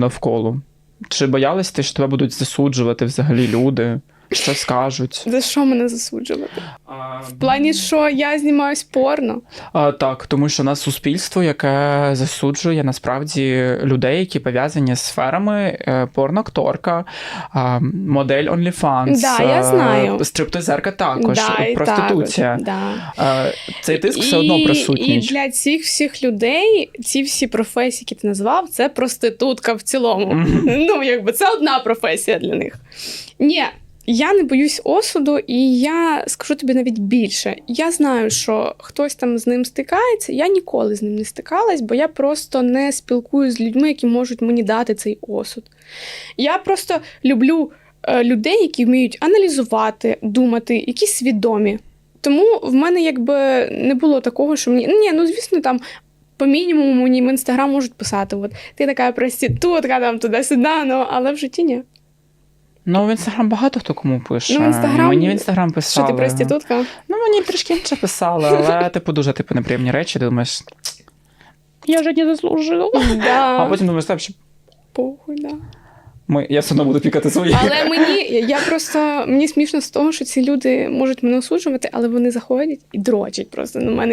навколо? Чи боялась ти, що тебе будуть засуджувати взагалі люди? Що скажуть? За що мене засуджувати? В плані, що я знімаюсь порно. А, так, тому що у нас суспільство, яке засуджує насправді людей, які пов'язані з сферами е, порноакторка, модель OnlyFans, Да, я е, знаю. стриптизерка також, Да, проституція. Так, да. Е, Цей тиск все одно присутній. І для цих всіх людей ці всі професії, які ти назвав, це проститутка в цілому. Ну, якби це одна професія для них. Ні, я не боюсь осуду, і я скажу тобі навіть більше. Я знаю, що хтось там з ним стикається. Я ніколи з ним не стикалась, бо я просто не спілкуюсь з людьми, які можуть мені дати цей осуд. Я просто люблю е, людей, які вміють аналізувати, думати, які свідомі. Тому в мене якби не було такого, що мені. Ні, ну звісно, там. По мінімуму мені в інстаграм можуть писати: от ти така проститутка, там туди-сюди, ну але в житті ні. Ну, в інстаграм багато хто кому пише. Ну, Інстаграм- Мені в інстаграм Що ти проститутка? Ну, мені трішки інше писали, але типу дуже типу неприємні речі. Ти думаєш, я вже не заслужила. А потім думаєш, так, що Похуй, да. ми, я все одно буду пікати свої. Але мені я просто мені смішно з того, що ці люди можуть мене осуджувати, але вони заходять і дрочать просто на мене.